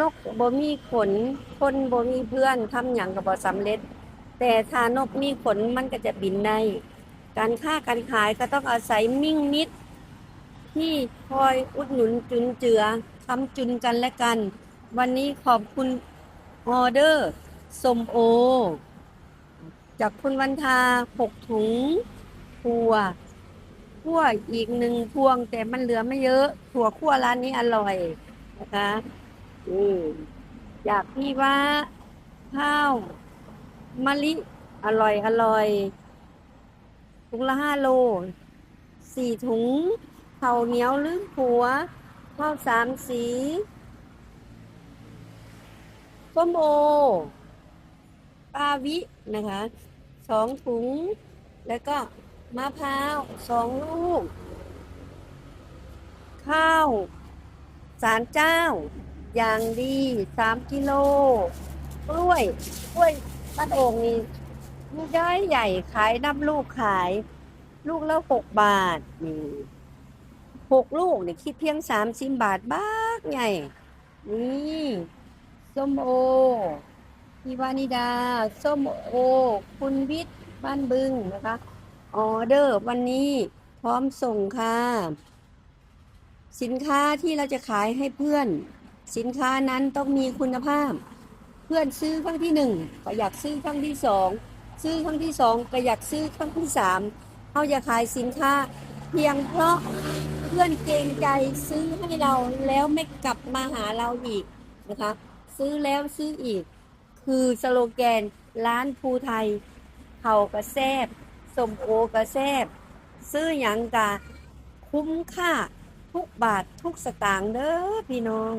นกบ่มีขน คนบ่มีเพื่อนทำหยังก็บ่สำเร็จ แต่ถ้านกมีขนมันก็จะบินได้การค้าการขายก็ต้องอาศัยมิ่งมิตร ที่คอยอุดหนุนจุนเจือคำจุนกันและกัน วันนี้ขอบคุณออเดอร์สมโอ จากคุณวันทาหกถุงถั่วคั่วอีกหนึ่งพวงแต่มันเหลือไม่เยอะ ถั่วคั่วร้านนี้อร่อยนะคะ นี่อยากพี่ว่าข้าวมะลิอร่อยอร่อยถุงละห้าโลสี่ถุงข้าเหนียวลืมผัวข้าวสามสีส้มโอปาวินะคะสองถุง แล้วก็มะพร้าวสองลูก ข้าว สารเจ้า อย่างดีสามกิโลกล้วยกล้วยบ้านโอ่งนี่ลูกย้ายใหญ่ขายนับลูกขาย ลูกละหกบาทนี่หกลูกเนี่ยคิดเพียงสามสิบบาทบ้ากใหญ่นี่ส้มโอพี่วานิดา ส้มโอ คุณวิทย์บ้านบึงนะคะออเดอร์วันนี้พร้อมส่งค่ะ สินค้าที่เราจะขายให้เพื่อน สินค้านั้นต้องมีคุณภาพ เพื่อนซื้อครั้งที่หนึ่งก็อยากซื้อครั้งที่สองซื้อครั้งที่สองก็อยากซื้อครั้งที่สามเขาจะขายสินค้า เพียงเพราะเพื่อนเกรงใจซื้อให้เราแล้วไม่กลับมาหาเราอีกนะคะ ซื้อแล้วซื้ออีก คือสโลแกนร้านภูไทยเขากระแซบสมโอกระแซบซื้อหยังกะคุ้มค่าทุกบาททุกสตางค์เด้อพี่น้อง